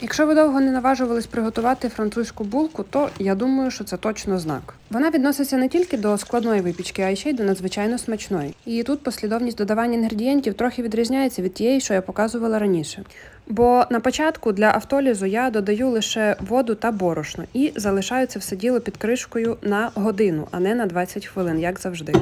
Якщо ви довго не наважувались приготувати французьку булку, то я думаю, що це точно знак. Вона відноситься не тільки до складної випічки, а й ще й до надзвичайно смачної. І тут послідовність додавання інгредієнтів трохи відрізняється від тієї, що я показувала раніше. Бо на початку для автолізу я додаю лише воду та борошно і залишаю це все діло під кришкою на годину, а не на 20 хвилин, як завжди.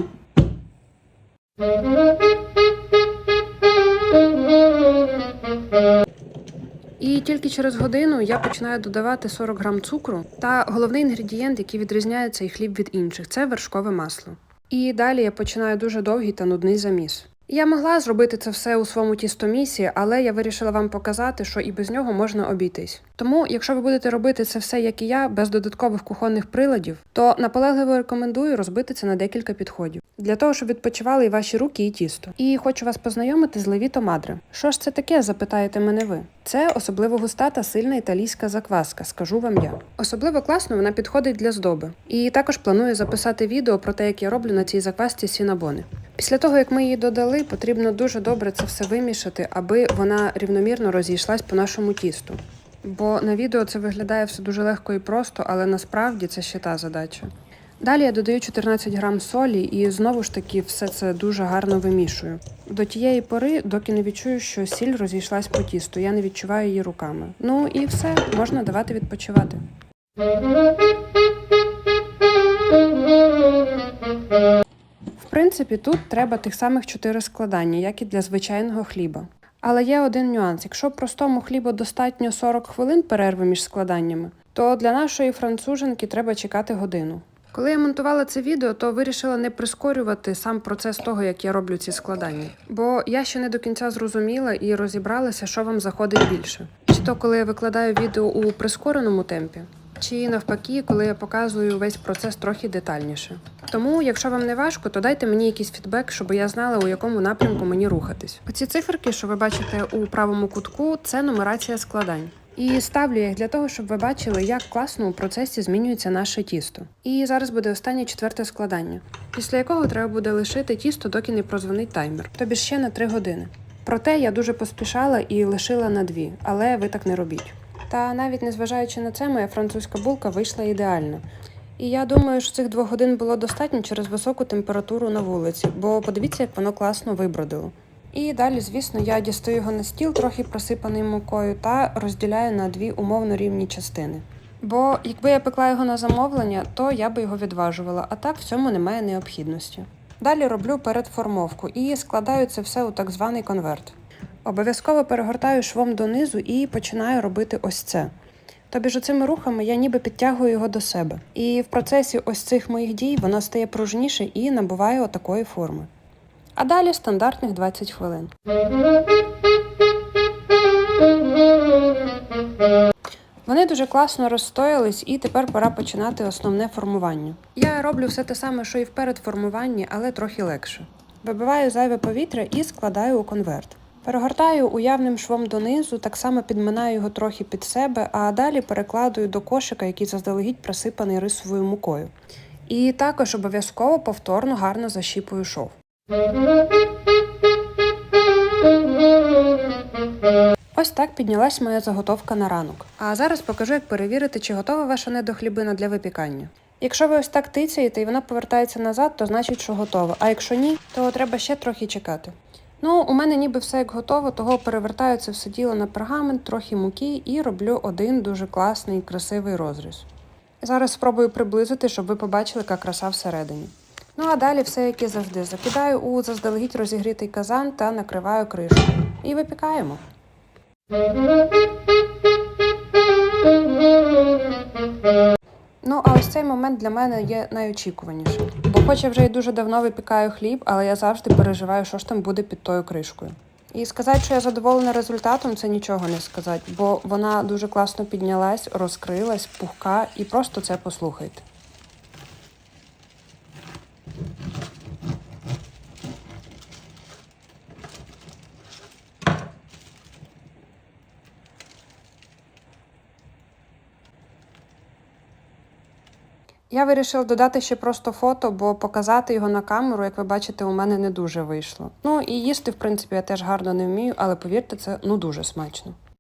І тільки через годину я починаю додавати 40 грам цукру та головний інгредієнт, який відрізняє цей хліб від інших, це вершкове масло. І далі я починаю дуже довгий та нудний заміс. Я могла зробити це все у своєму тістомісі, але я вирішила вам показати, що і без нього можна обійтись. Тому, якщо ви будете робити це все, як і я, без додаткових кухонних приладів, то наполегливо рекомендую розбити це на декілька підходів для того, щоб відпочивали і ваші руки, і тісто. І хочу вас познайомити з левіто мадре. Що ж це таке? запитаєте мене ви. Це особливо густа та сильна італійська закваска, скажу вам я. Особливо класно вона підходить для здоби. І також планую записати відео про те, як я роблю на цій заквасці сінабони. Після того, як ми її додали, потрібно дуже добре це все вимішати, аби вона рівномірно розійшлась по нашому тісту. Бо на відео це виглядає все дуже легко і просто, але насправді це ще та задача. Далі я додаю 14 грам солі і знову ж таки все це дуже гарно вимішую. До тієї пори, доки не відчую, що сіль розійшлась по тісту, я не відчуваю її руками. Ну і все, можна давати відпочивати. Принципі, тут треба тих самих 4 складання, як і для звичайного хліба. Але є один нюанс: якщо простому хлібу достатньо 40 хвилин перерви між складаннями, то для нашої француженки треба чекати годину. Коли я монтувала це відео, то вирішила не прискорювати сам процес того, як я роблю ці складання. Бо я ще не до кінця зрозуміла і розібралася, що вам заходить більше. Чи то коли я викладаю відео у прискореному темпі, чи навпаки, коли я показую весь процес трохи детальніше. Тому, якщо вам не важко, то дайте мені якийсь фідбек, щоб я знала, у якому напрямку мені рухатись. Оці циферки, що ви бачите у правому кутку, це нумерація складань. І ставлю їх для того, щоб ви бачили, як класно у процесі змінюється наше тісто. І зараз буде останнє четверте складання, після якого треба буде лишити тісто, доки не прозвонить таймер, тобі ще на 3 години. Проте я дуже поспішала і лишила на дві, але ви так не робіть. Та навіть незважаючи на це, моя французька булка вийшла ідеально. І я думаю, що цих двох годин було достатньо через високу температуру на вулиці, бо подивіться, як воно класно вибродило. І далі, звісно, я дістаю його на стіл, трохи просипаний мукою, та розділяю на дві умовно рівні частини. Бо якби я пекла його на замовлення, то я би його відважувала, а так в цьому немає необхідності. Далі роблю передформовку і складаю це все у так званий конверт. Обов'язково перегортаю швом донизу і починаю робити ось це. Тобі ж цими рухами я ніби підтягую його до себе. І в процесі ось цих моїх дій воно стає пружніше і набуває отакої форми. А далі стандартних 20 хвилин. Вони дуже класно розстоялись, і тепер пора починати основне формування. Я роблю все те саме, що і в передформуванні, але трохи легше. Вибиваю зайве повітря і складаю у конверт. Перегортаю уявним швом донизу, так само підминаю його трохи під себе, а далі перекладую до кошика, який заздалегідь присипаний рисовою мукою. І також обов'язково повторно гарно защіпую шов. Ось так піднялась моя заготовка на ранок. А зараз покажу, як перевірити, чи готова ваша недохлібина для випікання. Якщо ви ось так тицяєте і вона повертається назад, то значить, що готова. А якщо ні, то треба ще трохи чекати. Ну, у мене ніби все як готово, того перевертаю це все діло на пергамент, трохи муки і роблю один дуже класний, красивий розріз. Зараз спробую приблизити, щоб ви побачили, яка краса всередині. Ну а далі все, як і завжди, закидаю у заздалегідь розігрітий казан та накриваю кришкою. І випікаємо. Ну, а ось цей момент для мене є найочікуванішим. Бо хоч я вже й дуже давно випікаю хліб, але я завжди переживаю, що ж там буде під тою кришкою. І сказати, що я задоволена результатом, це нічого не сказати, бо вона дуже класно піднялась, розкрилась, пухка, і просто це послухайте. Я вирішила додати ще просто фото, бо показати його на камеру, як ви бачите, у мене не дуже вийшло. Ну і їсти, в принципі, я теж гарно не вмію, але повірте, це ну дуже смачно.